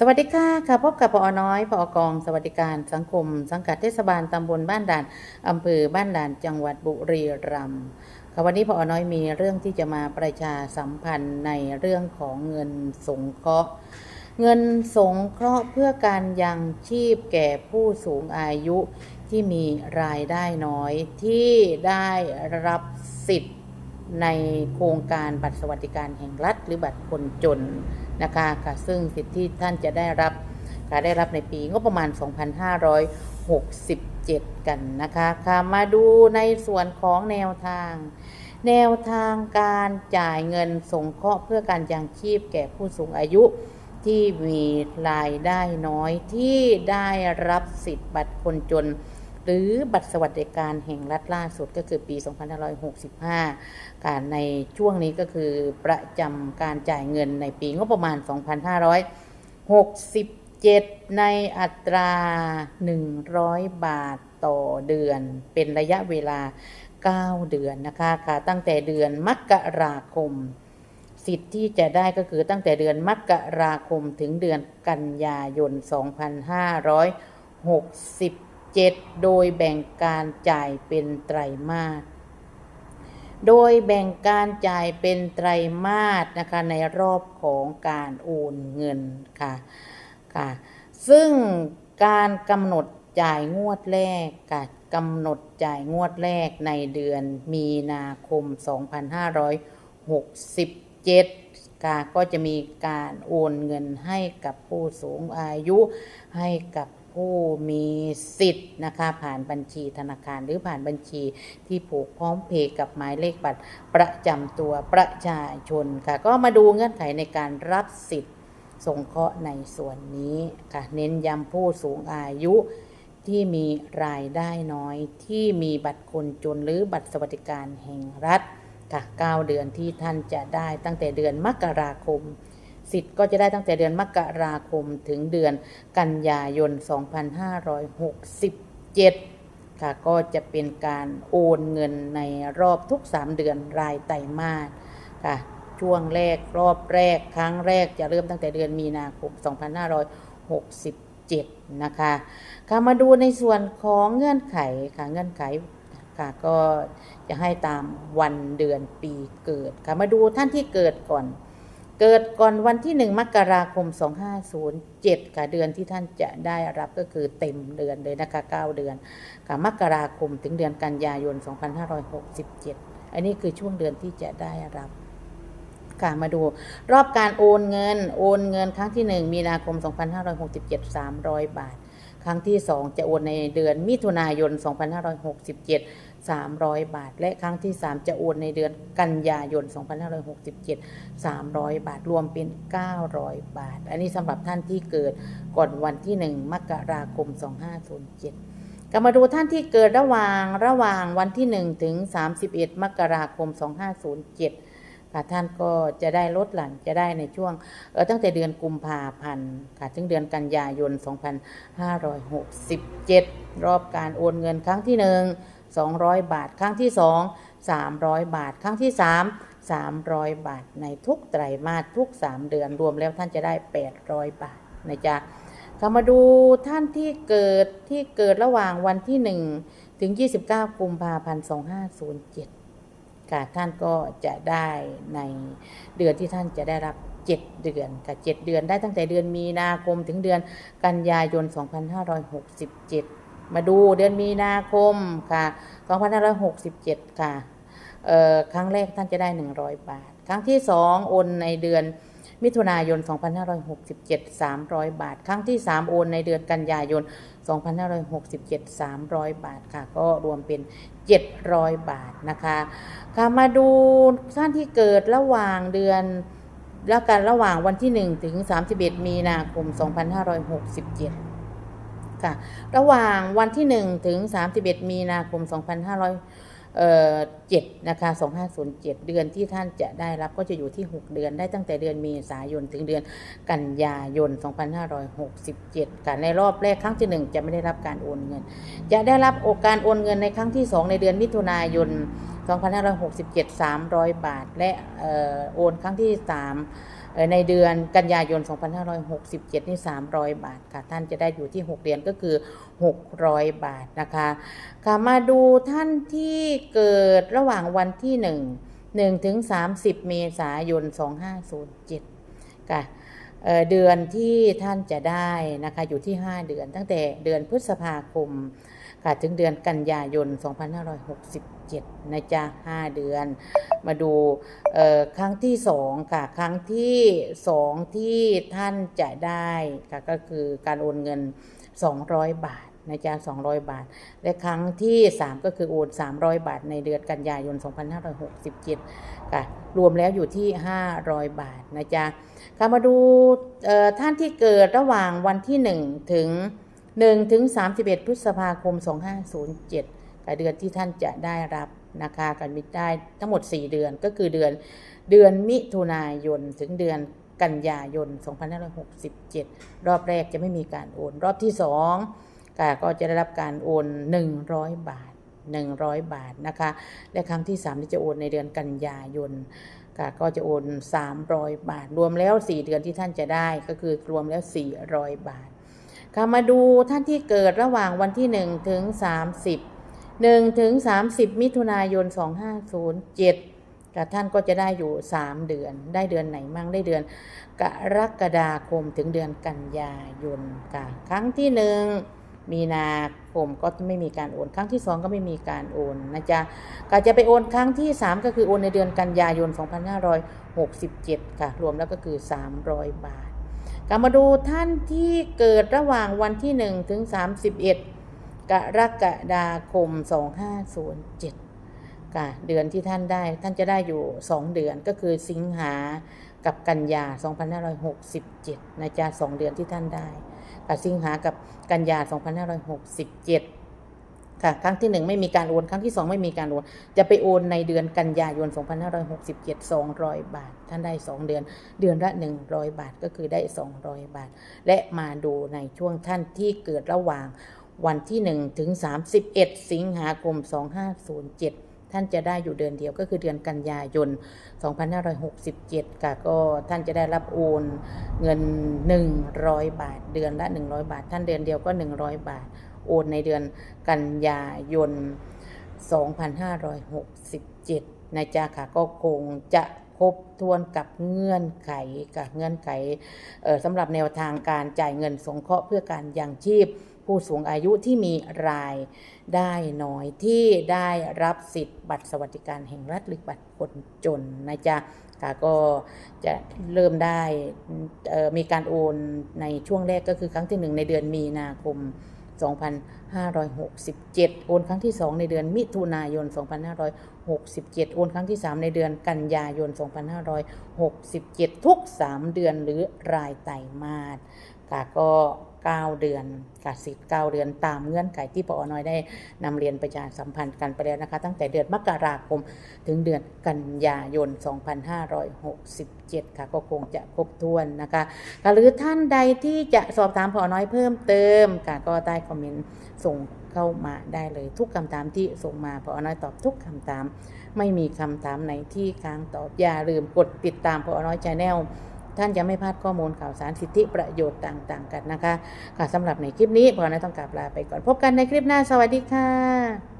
สวัสดีค่ะค่ะพบกับปอน้อยปอกอง สวัสดิการสังคม สังกัดเทศบาลตำบลบ้านด่านอำเภอบ้านด่านจังหวัดบุรีรัมย์ค่ะวันนี้ปอน้อยมีเรื่องที่จะมาประชาสัมพันธ์ในเรื่องของเงินสงเคราะห์ เงินสงเคราะห์เพื่อการยังชีพแก่ผู้สูงอายุที่มีรายได้น้อยที่ได้รับสิทธิ์ในโครงการบัตรสวัสดิการแห่งรัฐหรือบัตรคนจน นะคะค่ะซึ่งสิทธิที่ท่านจะได้รับค่ะได้รับในปีงบประมาณ 2567 กันนะคะค่ะมาดูในส่วนของแนวทาง แนวทางการจ่ายเงินสงเคราะห์เพื่อการยังชีพแก่ผู้สูงอายุที่มีรายได้น้อยที่ได้รับสิทธิ์บัตรคนจน หรือบัตรสวัสดิการแห่งรัฐล่าสุดก็คือปี 2565 การในช่วงนี้ก็คือประจำการจ่ายเงินในปีงบประมาณ 2567 ในอัตรา 100 บาทต่อเดือน เป็นระยะเวลา 9 เดือนนะคะค่ะตั้งแต่เดือนมกราคม สิทธิ์ที่จะได้ก็คือตั้งแต่เดือนมกราคมถึงเดือนกันยายน 2,56 7 โดยแบ่งการจ่ายเป็นไตรมาส โดยแบ่งการจ่ายเป็นไตรมาสนะคะในรอบของการโอนเงินค่ะค่ะ ซึ่งการกำหนดจ่ายงวดแรกค่ะกำหนดจ่ายงวดแรกในเดือนมีนาคม 2567ค่ะก็จะมีการโอนเงินให้กับผู้สูงอายุให้กับ ผู้มีสิทธิ์นะคะผ่านบัญชีธนาคารหรือผ่านบัญชีที่ผูกพร้อมเพย์กับหมายเลขบัตรประจำตัวประชาชนค่ะ ก็มาดูเงื่อนไขในการรับสิทธิ์สงเคราะห์ในส่วนนี้ค่ะ เน้นย้ำผู้สูงอายุที่มีรายได้น้อยที่มีบัตรคนจนหรือบัตรสวัสดิการแห่งรัฐค่ะ 9 เดือนที่ท่านจะได้ตั้งแต่เดือนมกราคม สิทธิ์ก็จะได้ตั้งแต่เดือนมกราคมถึงเดือนกันยายน 2567 ค่ะก็จะเป็นการโอนเงินในรอบทุก 3 เดือนรายไตรมาสค่ะช่วงแรกรอบแรกครั้งแรกจะเริ่มตั้งแต่เดือนมีนาคม 2567 นะคะค่ะมาดูในส่วนของเงื่อนไขค่ะเงื่อนไขค่ะก็จะให้ตามวันเดือนปีเกิดค่ะมาดูท่านที่เกิดก่อน เกิดก่อนวันที่1มกราคม 2507ค่ะเดือนที่ท่านจะได้รับก็คือเต็มเดือนเลยนะคะ 9 เดือนค่ะมกราคมถึงเดือนกันยายน 2567 อันนี้คือช่วงเดือนที่จะได้รับ ค่ะ มาดูรอบการโอนเงิน โอนเงินครั้งที่ 1 มีนาคม 2567 300 บาท ครั้งที่ 2 จะโอนในเดือนมิถุนายน 2567 300 บาท และครั้งที่ 3 จะโอนในเดือนกันยายน 2567 300 บาท รวมเป็น 900 บาท อันนี้สำหรับท่านที่เกิดก่อนวันที่ 1 มกราคม 2507ก็มาดูท่านที่เกิดระหว่างระหว่างวันที่ 1 ถึง 31 มกราคม 2507 ค่ะท่านก็จะได้ลดหลั่นจะได้ในช่วงตั้งแต่เดือนกุมภาพันธ์ค่ะถึงเดือนกันยายน 2567 รอบการโอนเงินครั้งที่ 1 200 บาท ครั้งที่ 2 300 บาท ครั้งที่ 3 300 บาท ในทุกไตรมาสทุก 3 เดือนรวมแล้วท่านจะได้ 800 บาทนะจ๊ะค่ะมาดูท่านที่เกิดที่เกิดระหว่างวันที่ 1 ถึง 29 กุมภาพันธ์ 2507 ค่ะท่านก็จะได้ในเดือนที่ท่านจะได้รับ 7 เดือนค่ะ7เดือนได้ตั้งแต่เดือนมีนาคมถึงเดือนกันยายน 2567 มาดูเดือนมีนาคมค่ะ 2567 ค่ะเอ่อครั้งแรกท่านจะได้ 100 บาท ครั้งที่ 2 โอนในเดือน มิถุนายน 2567 300 บาท ครั้งที่ 3 โอนในเดือนกันยายน 2567 300 บาทค่ะ ก็รวมเป็น 700 บาทนะคะค่ะมาดูท่านที่เกิดระหว่างเดือนแล้วกันระหว่างวันที่ 1 ถึง 31 มีนาคม 2567 ค่ะ ระหว่างวันที่ 1 ถึง 31 มีนาคม 2500 เอ่อ7นะคะ2507เดือนที่ท่านจะได้รับก็จะอยู่ที่6เดือนได้ตั้งแต่เดือนเมษายนถึงเดือนกันยายน 2567ค่ะในรอบแรกครั้งที่1จะไม่ได้รับการโอนเงิน จะได้รับโอการโอนเงินในครั้งที่2ในเดือนมิถุนายน 2567 300 บาท และเออโอนครั้งที่3เอ่อ ในเดือนกันยายน 2567 นี่ 300 บาทค่ะ ท่านจะได้อยู่ที่ 6 เดือนก็คือ 600 บาทนะคะค่ะมาดูท่านที่เกิดระหว่างวันที่ 1 1ถึง30 เมษายน 2507 ค่ะ เดือนที่ท่านจะได้นะคะอยู่ที่ 5 เดือน ตั้งแต่เดือนพฤษภาคมค่ะถึงเดือนกันยายน 2567 นะจ๊ะ 5 เดือน มาดูครั้งที่ 2 ค่ะ ครั้งที่ 2 ที่ท่านจะได้ค่ะก็คือการโอนเงิน 200 บาทนะจ๊ะ200 บาท และครั้งที่ 3 ก็คือโอน 300 บาทในเดือนกันยายน 2567 ค่ะ รวมแล้วอยู่ที่ 500 บาทนะจ๊ะค่ะมาดูท่านที่เกิดระหว่างวันที่ 1 ถึง1ถึง31 พฤษภาคม 2507กับเดือนที่ท่านจะได้รับนะคะกันมิได้ทั้งหมด 4 เดือนก็คือเดือนเดือนมิถุนายนถึงเดือนกันยายน 2567 รอบแรกจะไม่มีการโอน รอบที่2ค่ก็จะได้รับการโอน 100 บาท 100 บาทนะคะ และครั้งที่3ที่จะโอนในเดือนกันยายนค่ะก็จะโอน 300 บาท รวมแล้ว 4 เดือนที่ท่านจะได้ก็คือรวมแล้ว 400 บาท ค่ะมาดูท่านที่เกิดระหว่างวันที่ 1 ถึง 30 1 ถึง 30 มิถุนายน 2507ค่ะท่านก็จะได้อยู่ 3 เดือน ได้เดือนไหนมั่งได้เดือนกรกฎาคมถึงเดือนกันยายนค่ะครั้งที่ 1 มีนาคมก็ไม่มีการโอน ครั้งที่ 2 ก็ไม่มีการโอนนะจ๊ะก็จะไปโอนครั้งที่ 3 ก็คือโอนในเดือนกันยายน 2567 ค่ะ รวมแล้วก็คือ 300 บาทกลับมาดูท่านที่เกิดระหว่างวันที่ 1 ถึง 31 กรกฎาคม 2507ค่ะเดือนที่ท่านได้ท่านจะได้อยู่ 2 เดือนก็คือสิงหากับกันยา 2567 นะจ๊ะ 2 เดือนที่ท่านได้ สิงหากับกันยา 2567 ค่ะ ครั้งที่ 1 ไม่มีการโอน ครั้งที่ 2 ไม่มีการโอน จะไปโอนในเดือนกันยายน 2567 200 บาท ท่านได้ 2 เดือน เดือนละ 100 บาท ก็คือได้ 200 บาท และมาดูในช่วงท่านที่เกิดระหว่างวันที่ 1 ถึง 31 สิงหาคม 2507 ท่านจะได้อยู่เดือนเดียวก็คือเดือนกันยายน 2567 ค่ะก็ท่านจะได้รับโอนเงิน 100 บาท เดือนละ 100 บาท ท่านเดือนเดียวก็ 100 บาท โอนในเดือนกันยายน 2567 นะจ๊ะค่ะก็คงจะครบถ้วนกับเงื่อนไขกับเงื่อนไขสำหรับแนวทางการจ่ายเงินสงเคราะห์เพื่อการยังชีพ ผู้สูงอายุที่มีรายได้น้อยที่ได้รับสิทธิ์บัตรสวัสดิการแห่งรัฐหรือบัตรคนจนนะจ๊ะค่ะก็จะเริ่มได้มีการโอนในช่วงแรกก็คือครั้งที่หนึ่งในเดือนมีนาคม 2567 โอนครั้งที่ 2 ในเดือนมิถุนายน 2567 โอนครั้งที่ 3 ในเดือนกันยายน 2567 ทุก 3 เดือนหรือรายไตรมาสค่ะก็ 9 เดือนค่ะสิทธิ์9เดือนตามเงื่อนไขที่ปอน้อยได้นำเรียนประชาสัมพันธ์กันไปแล้วนะคะ ตั้งแต่เดือนมกราคมถึงเดือนกันยายน 2567 ค่ะ ก็คงจะครบถ้วนนะคะหรือท่านใดที่จะสอบถามพอน้อยเพิ่มเติมค่ะก็ใต้คอมเมนต์ส่งเข้ามาได้เลยทุกคำถามที่ส่งมาพอน้อยตอบทุกคำถาม ไม่มีคำถามไหนที่ค้างตอบอย่าลืมกดติดตามพอน้อยชาแนล ท่านจะไม่พลาดข้อมูลข่าวสารสิทธิประโยชน์ต่าง ๆ กันนะคะค่ะสำหรับในคลิปนี้พอนะต้องกลับลาไปก่อนพบกันในคลิปหน้าสวัสดีค่ะ